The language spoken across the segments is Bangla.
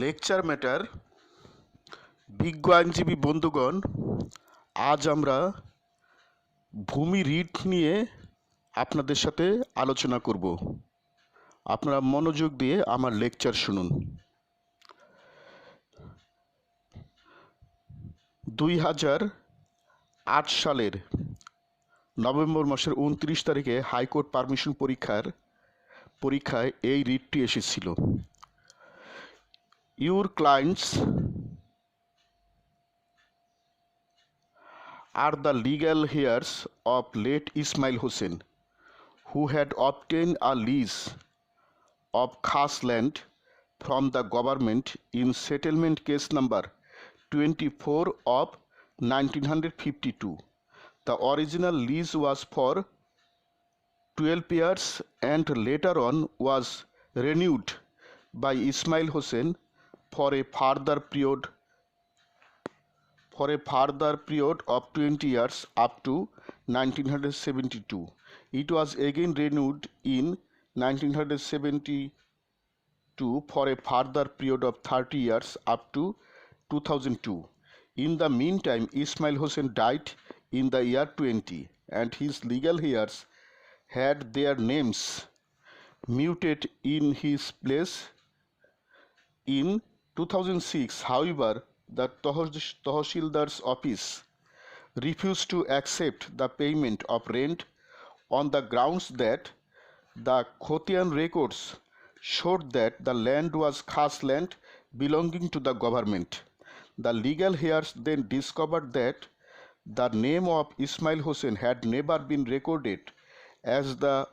লেকচার ম্যাটার বিজ্ঞ আইনজীবী বন্ধুগণ আজ আমরা ভূমি রিট নিয়ে আপনাদের সাথে আলোচনা করব আপনারা মনোযোগ দিয়ে আমার লেকচার শুনুন দুই হাজার আট সালের নভেম্বর মাসের উনত্রিশ তারিখে হাইকোর্ট পারমিশন পরীক্ষার পরীক্ষায় এই রিটটি এসেছিল your clients are the legal heirs of late Ismail Hussein, who had obtained a lease of Khas land from the government in settlement case number 24 of 1952. The original lease was for 12 years and later on was renewed by Ismail Hussein for a further period for a further period of 20 years up to 1972. It was again renewed in 1972 for a further period of 30 years up to 2002. In the meantime, Ismail Hussein died in the year 20 and his legal heirs had their names muted in his place in 2006, however, the Tohshildar's office refused to accept the payment of rent on the grounds that the Khotian records showed that the land was Khas land belonging to the government. The legal heirs then discovered that the name of Ismail Hussein had never been recorded as the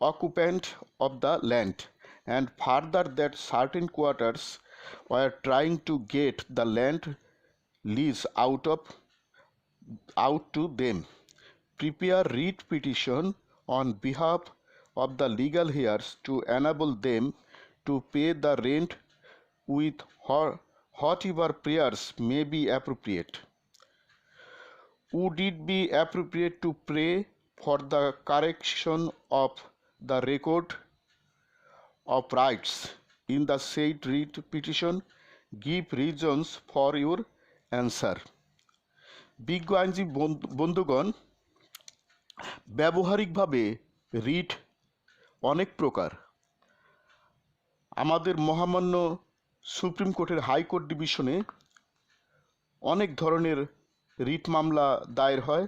occupant of the land and further that certain quarters were trying to get the land lease out of out to them. Prepare writ petition on behalf of the legal heirs to enable them to pay the rent with whatever prayers may be appropriate. Would it be appropriate to pray for the correction of the record of rights in the said writ petition give reasons for your answer বিজ্ঞ আইনজীবী বন্ধুগণ ব্যবহারিকভাবে রিট অনেক প্রকার আমাদের মহামান্য সুপ্রিম কোর্টের হাইকোর্ট ডিভিশনে অনেক ধরনের রিট মামলা দায়ের হয়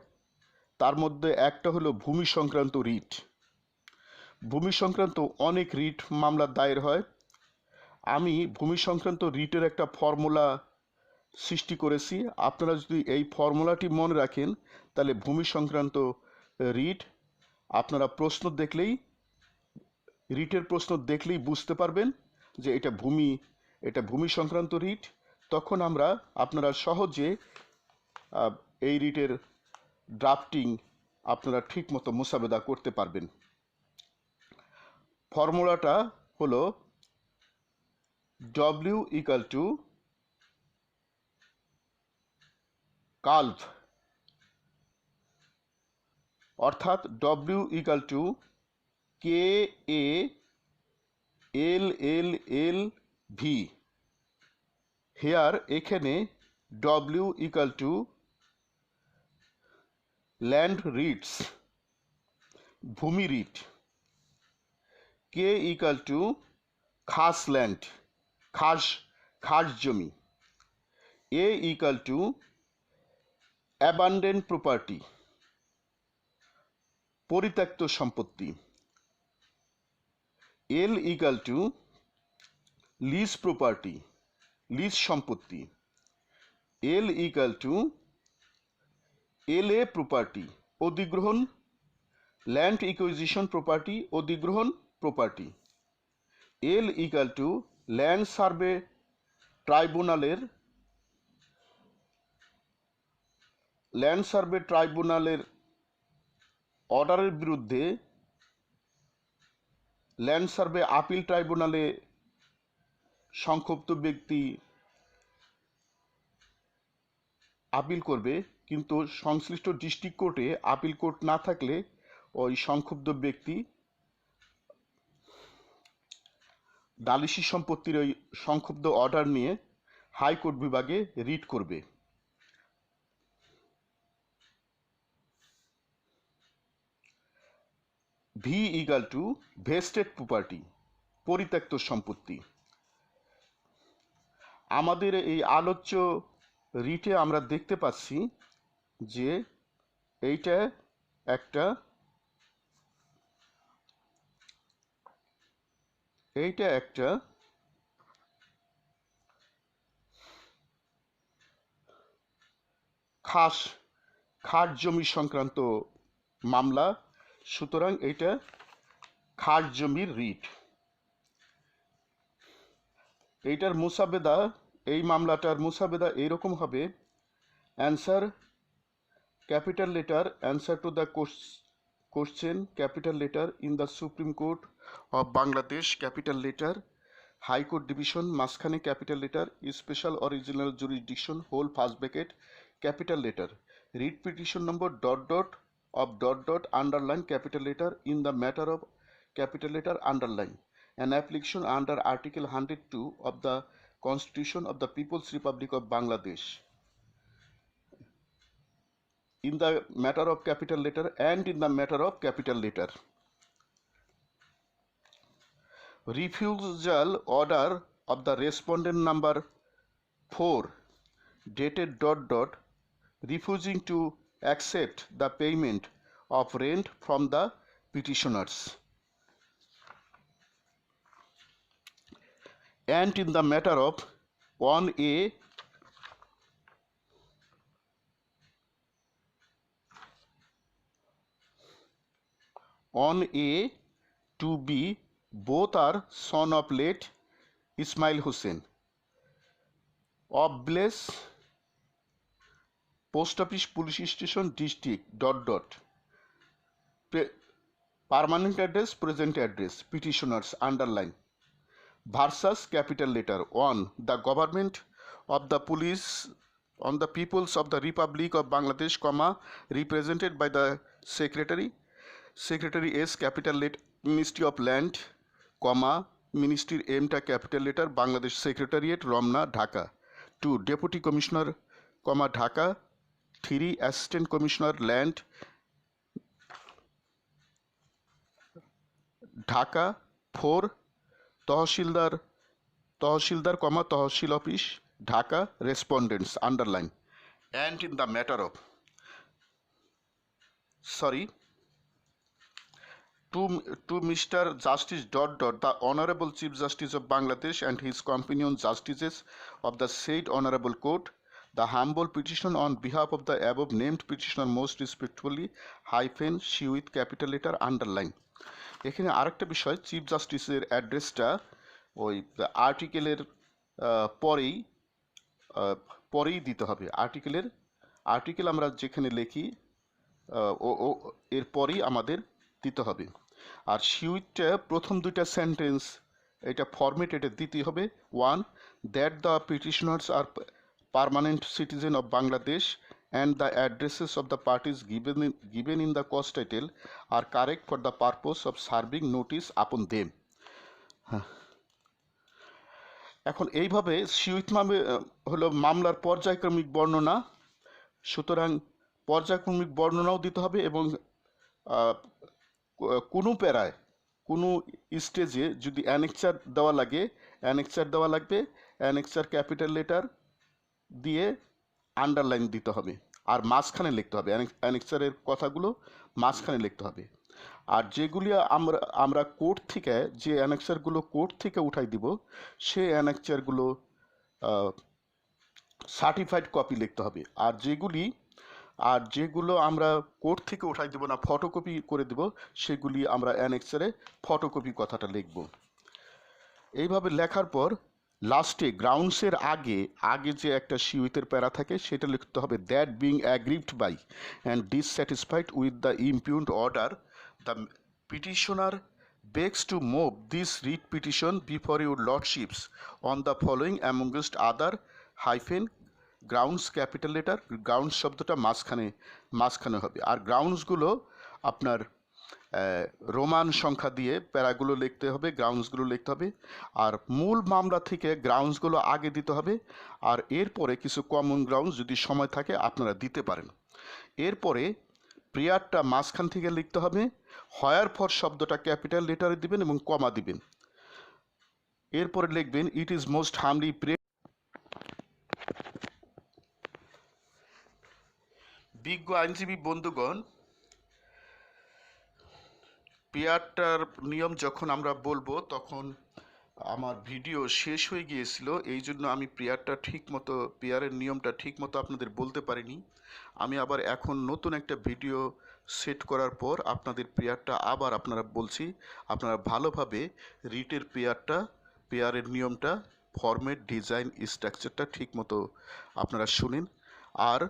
তার মধ্যে একটা হলো ভূমি সংক্রান্ত রিট ভূমি সংক্রান্ত অনেক রিট মামলা দায়ের হয় আমি ভূমি সংক্রান্ত রিটের একটা ফর্মুলা সৃষ্টি করেছি আপনারা যদি এই ফর্মুলাটি মনে রাখেন তাহলে ভূমি সংক্রান্ত রিট আপনারা প্রশ্ন দেখলেই রিটের প্রশ্ন দেখলেই বুঝতে পারবেন যে এটা ভূমি এটা ভূমি সংক্রান্ত রিট তখন আমরা আপনারা সহজে এই রিটের ড্রাফটিং আপনারা ঠিকমতো মোসাবেদা করতে পারবেন ফর্মুলাটা হলো W equal to কার্ভ অর্থাৎ W equal to K A L L L V here এখানে W equal to land writs ভূমি রিট কে ইকাল টু খাস ল্যান্ড খাস খাস জমি A equal to abandoned property পরিত্যক্ত সম্পত্তি L equal to lease property lease সম্পত্তি L equal to L A property অধিগ্রহণ ল্যান্ড ইকুইজিশন প্রপার্টি অধিগ্রহণ property L equal to land survey ট্রাইব্যুনালের ল্যান্ড সার্ভে ট্রাইব্যুনালের অর্ডারের বিরুদ্ধে ল্যান্ড সার্ভে আপিল ট্রাইব্যুনালে সংক্ষুব্ধ ব্যক্তি আপিল করবে কিন্তু সংশ্লিষ্ট ডিস্ট্রিক্ট কোর্টে আপিল কোর্ট না থাকলে ওই সংক্ষুব্ধ ব্যক্তি ডালিশি সম্পত্তির ওই সংক্ষুব্ধ অর্ডার নিয়ে হাইকোর্ট বিভাগে রিট করবে V equal to vested property পরিত্যক্ত সম্পত্তি আমাদের এই আলোচ্য রিটে আমরা দেখতে পাচ্ছি যে এইটা একটা এইটা একটা খাস খাট জমি সংক্রান্ত মামলা সুতরাং এটা খাট জমির রিট এইটার মুসাবেদা এই মামলাটার মুসাবেদা এইরকম হবে answer capital letter answer to the question question capital letter in the supreme court of bangladesh capital letter high court division মাঝখানে capital letter special original jurisdiction whole first bracket capital letter read petition number dot dot of dot dot underline capital letter in the matter of capital letter underline an application under article 102 of the constitution of the people's republic of bangladesh in the matter of capital letter and in the matter of capital letter. Refusal order of the respondent number 4 dated dot dot refusing to accept the payment of rent from the petitioners. And in the matter of 1A on A to B both are son of late Ismail Hussain. Oblace post office police station district dot dot permanent address present address petitioners underline versus capital letter one the government of the police on the peoples of the republic of Bangladesh comma represented by the secretary secretary S capital let ministry of land comma মিনিস্ট্রির এমটা capital letter Bangladesh secretariat Ramna Dhaka two deputy commissioner comma Dhaka three assistant commissioner land Dhaka four tahsildar tahsildar comma tahsil office Dhaka respondents underline and in the matter of sorry to to mister justice dot dot the honourable chief justice of Bangladesh and his companion justices of the said honourable court the humble petition on behalf of the above named petitioner most respectfully hyphen she with capital letter underline এখানে আরেকটা বিষয় চিফ জাস্টিসের অ্যাড্রেসটা ওই আর্টিকেলের পরেই পরেই দিতে হবে আর্টিকেলের আর্টিকেল আমরা যেখানে লিখি ও ও এরপরেই আমাদের দিতে হবে আর সিউইটটা প্রথম দুইটা সেন্টেন্স এটা ফর্মেট এটা দিতে হবে one that the petitioners are permanent citizen of Bangladesh and the addresses of the parties given given in the cause title are correct for the purpose of serving notice upon them এখন এইভাবে সিউইথ মামে হলো মামলার পর্যায়ক্রমিক বর্ণনা সুতরাং পর্যায়ক্রমিক বর্ণনাও দিতে হবে এবং কোনো প্যারায় কোনো স্টেজে যদি অ্যানেকচার দেওয়া লাগে অ্যানেকচার দেওয়া লাগবে অ্যানেকচার ক্যাপিটাল লেটার দিয়ে আন্ডারলাইন দিতে হবে আর মাঝখানে লিখতে হবে অ্যানেকচারের কথাগুলো মাঝখানে লিখতে হবে আর যেগুলি আমরা আমরা কোর্ট থেকে যে অ্যানেকচারগুলো কোর্ট থেকে উঠাই দিব সেই অ্যানেকচারগুলো সার্টিফাইড কপি লিখতে হবে আর যেগুলি আর যেগুলো আমরা কোর্ট থেকে উঠাই দেবো না ফটোকপি করে দেব সেগুলি আমরা অ্যানেক্সারে ফটোকপি কথাটা লিখব এইভাবে লেখার পর লাস্টে গ্রাউন্ডসের আগে আগে যে একটা সিউইতের প্যারা থাকে সেটা লিখতে হবে that being aggrieved by and dissatisfied with the impugned order the petitioner begs to move this writ petition before your lordships on the following amongst other hyphen grounds capital letter grounds শব্দটা মাঝখানে মাঝখানে হবে আর গ্রাউন্ডসগুলো আপনার রোমান সংখ্যা দিয়ে প্যারাগুলো লিখতে হবে গ্রাউন্ডসগুলো লিখতে হবে আর মূল মামলা থেকে গ্রাউন্ডসগুলো আগে দিতে হবে আর এরপরে কিছু কমন গ্রাউন্ডস যদি সময় থাকে আপনারা দিতে পারেন এরপরে প্রেয়ারটা মাঝখান থেকে লিখতে হবে হয়ার ফর শব্দটা ক্যাপিটাল লেটারে দিবেন এবং কমা দিবেন এরপরে লিখবেন it is most humbly pray বিজ্ঞ আইনজীবী বন্ধুগণ পেয়ারটার নিয়ম যখন আমরা বলবো তখন আমার ভিডিও শেষ হয়ে গিয়েছিল এই জন্য আমি পেয়ারটা ঠিক মতো পেয়ারের নিয়মটা ঠিক মতো আপনাদের বলতে পারিনি আমি আবার এখন নতুন একটা ভিডিও সেট করার পর আপনাদের পেয়ারটা আবার আপনারা বলছি আপনারা ভালোভাবে রিটের পেয়ারটা পেয়ারের নিয়মটা ফর্মেট ডিজাইন স্ট্রাকচারটা ঠিক মতো আপনারা শুনেন আর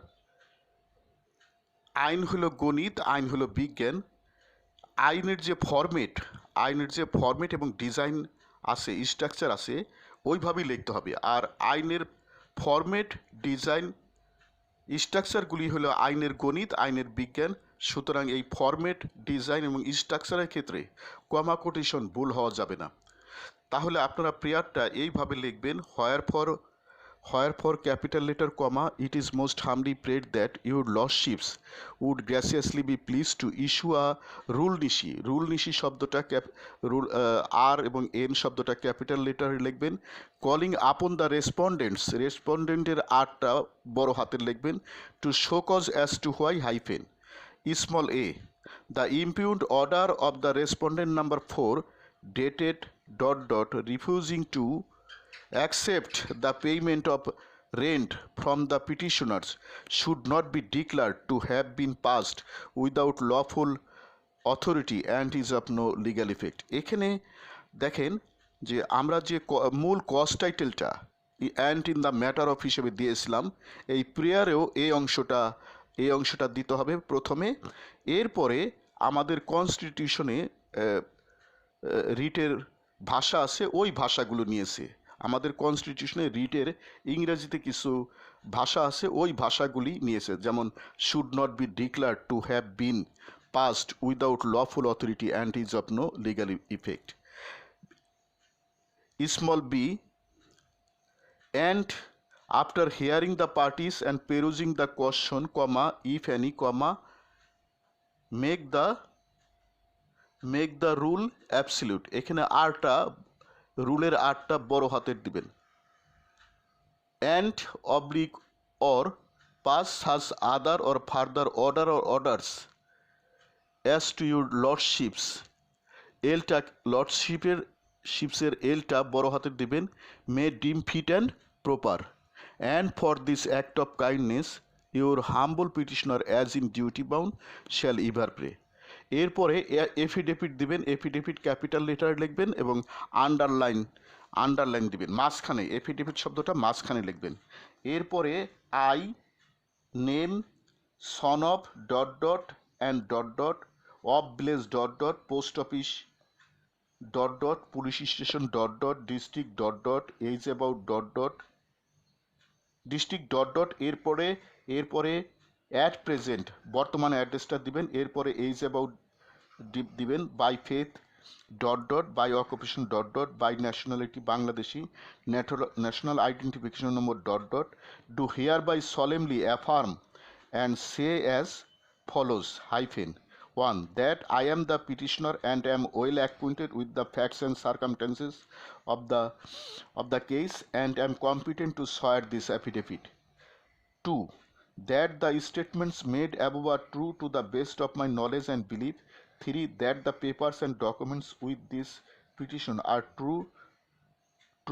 আইন হলো গণিত আইন হলো বিজ্ঞান আইনের যে ফরম্যাট আইনের যে ফর্মেট এবং ডিজাইন আছে স্ট্রাকচার আছে ওইভাবেই লিখতে হবে আর আইনের ফর্মেট ডিজাইন স্ট্রাকচারগুলি হলো আইনের গণিত আইনের বিজ্ঞান সুতরাং এই ফর্মেট ডিজাইন এবং স্ট্রাকচারের ক্ষেত্রে কমাকোটেশন ভুল হওয়া যাবে না তাহলে আপনারা প্রেয়ারটা এইভাবে লিখবেন wherefore capital letter comma it is most humbly prayed that your lordships would graciously be pleased to issue a rule nisi rule nisi শব্দটা ক্যাপ রুল আর এবং এন শব্দটা ক্যাপিটাল লেটার লিখবেন কলিং আপন দ্য রেসপন্ডেন্টস রেসপন্ডেন্টের আরটা বড় হাতের লিখবেন to show cause as to why hyphen small a the impugned order of the respondent number four dated dot dot refusing to accept the payment of rent from the petitioners should not be declare to have been passed without lawful authority and is of no legal effect এখানে দেখেন যে আমরা যে মূল কস টাইটেলটা and in the matter of হিসেবে দিয়েছিলাম এই প্রেয়ারেও এই অংশটা এই অংশটা দিতে হবে প্রথমে এরপরে আমাদের কনস্টিটিউশনে রিটের ভাষা আছে ওই ভাষাগুলো নিয়েছে আমাদের কনস্টিটিউশনে রিটের ইংরেজিতে কিছু ভাষা আছে ওই ভাষাগুলি নিয়েছে যেমন should not be declared to have been passed without lawful authority and is of no legal effect small B and after hearing the parties and perusing the question comma if any comma make the make the rule absolute এখানে আরটা রুলের আটটা বড় হাতের দিবেন and oblique or pass such other or further order or orders as to your lordships এলটা লর্ডশিপের শিপসের এলটা বড় হাতের দিবেন may deem fit and proper and for this act of kindness your humble petitioner as in duty bound shall ever pray এরপরে এফিডেভিট দিবেন এফিডেভিট ক্যাপিটাল লেটার লিখবেন এবং আন্ডারলাইন আন্ডারলাইন দিবেন মাঝখানে এফিডেভিট শব্দটা মাঝখানে লিখবেন এরপরে I name son of dot dot and dot dot of village dot dot post office dot dot police station dot dot district dot dot age about dot dot district dot dot এরপরে এরপরে অ্যাট প্রেজেন্ট বর্তমান অ্যাড্রেসটা দিবেন এরপরে এইজ অ্যাবাউট দিবেন by faith dot dot by occupation dot dot by nationality Bangladeshi national identification number dot dot do hereby solemnly affirm and say as follows hyphen one that I am the petitioner and am well acquainted with the facts and circumstances of the of the case and am competent to swear this affidavit to that the statements made above are true to the best of my knowledge and belief. 3. That the papers and documents with this petition are true,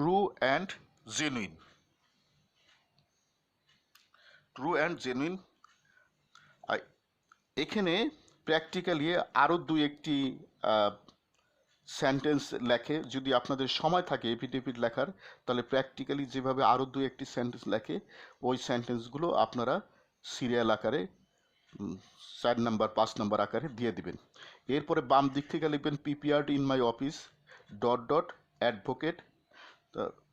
true and genuine. True and genuine এখানে প্র্যাকটিক্যালি আরও দু একটি সেন্টেন্স লেখে যদি আপনাদের সময় থাকে এপিডেভিট লেখার তাহলে প্র্যাকটিক্যালি যেভাবে আরও দু একটি সেন্টেন্স লেখে ওই সেন্টেন্সগুলো আপনারা সিরিয়াল আকারে চার নাম্বার পাঁচ নাম্বার আকারে দিয়ে দিবেন এরপরে বাম দিক থেকে লিখবেন PPRT in my office dot dot advocate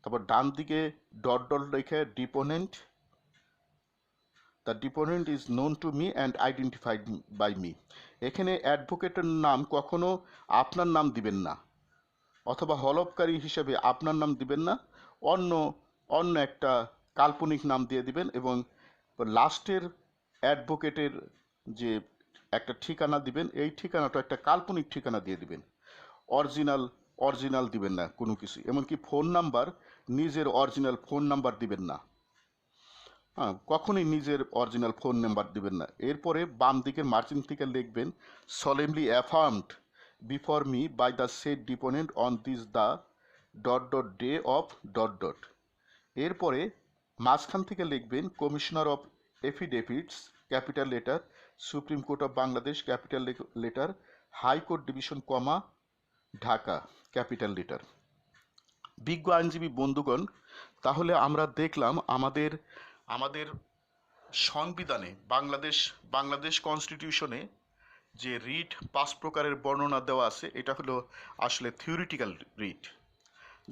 তারপর ডান দিকে ডট ডট রেখে deponent the deponent is known to me and identified by me এখানে অ্যাডভোকেটের নাম কখনো আপনার নাম দিবেন না অথবা হলফকারী হিসেবে আপনার নাম দিবেন না অন্য অন্য একটা কাল্পনিক নাম দিয়ে দিবেন এবং লাস্টের অ্যাডভোকেটের যে একটা ঠিকানা দিবেন এই ঠিকানাটা একটা কাল্পনিক ঠিকানা দিয়ে দিবেন অরিজিনাল অরিজিনাল দিবেন না কোনো কিছু এমনকি ফোন নাম্বার নিজের অরিজিনাল ফোন নাম্বার দিবেন না হ্যাঁ কখনই নিজের অরিজিনাল ফোন নাম্বার দিবেন না এরপরে বাম দিকের মার্জিন থেকে লিখবেন solemnly affirmed before me by the said deponent on this the dot dot day of dot dot এরপরে মাঝখান থেকে লিখবেন commissioner of affidavits capital letter supreme court of Bangladesh capital letter high court division comma Dhaka capital letter বিজ্ঞ আইনজীবী বন্ধুগণ তাহলে আমরা দেখলাম আমাদের আমাদের সংবিধানে বাংলাদেশ বাংলাদেশ কনস্টিটিউশনে যে রিট পাঁচ প্রকারের বর্ণনা দেওয়া আছে এটা হলো আসলে থিওরিটিক্যাল রিট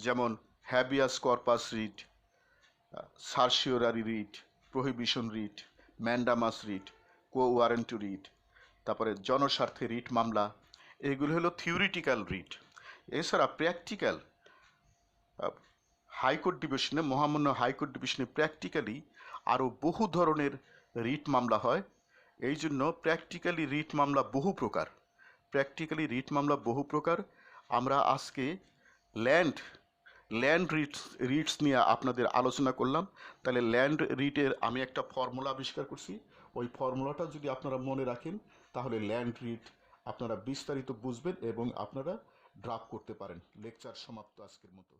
যেমন habeas corpus writ certiorari writ prohibition writ mandamus writ quo warranto writ তারপরে জনস্বার্থে রিট মামলা এগুলো হলো থিওরিটিক্যাল রিট এছাড়া প্র্যাকটিক্যাল হাইকোর্ট ডিভিশনে মহামান্য হাইকোর্ট ডিভিশনে প্র্যাকটিক্যালি আরও বহু ধরনের রিট মামলা হয় এই জন্য প্র্যাকটিক্যালি রিট মামলা বহু প্রকার প্র্যাকটিক্যালি রিট মামলা বহু প্রকার আমরা আজকে ল্যান্ড ল্যান্ড রিটস রিটস নিয়ে আপনাদের আলোচনা করলাম তাহলে ল্যান্ড রিটের আমি একটা ফর্মুলা আবিষ্কার করছি ওই ফর্মুলাটা যদি আপনারা মনে রাখেন তাহলে ল্যান্ড রিট আপনারা বিস্তারিত বুঝবেন এবং আপনারা ড্রাফ করতে পারেন লেকচার সমাপ্ত আজকের মতো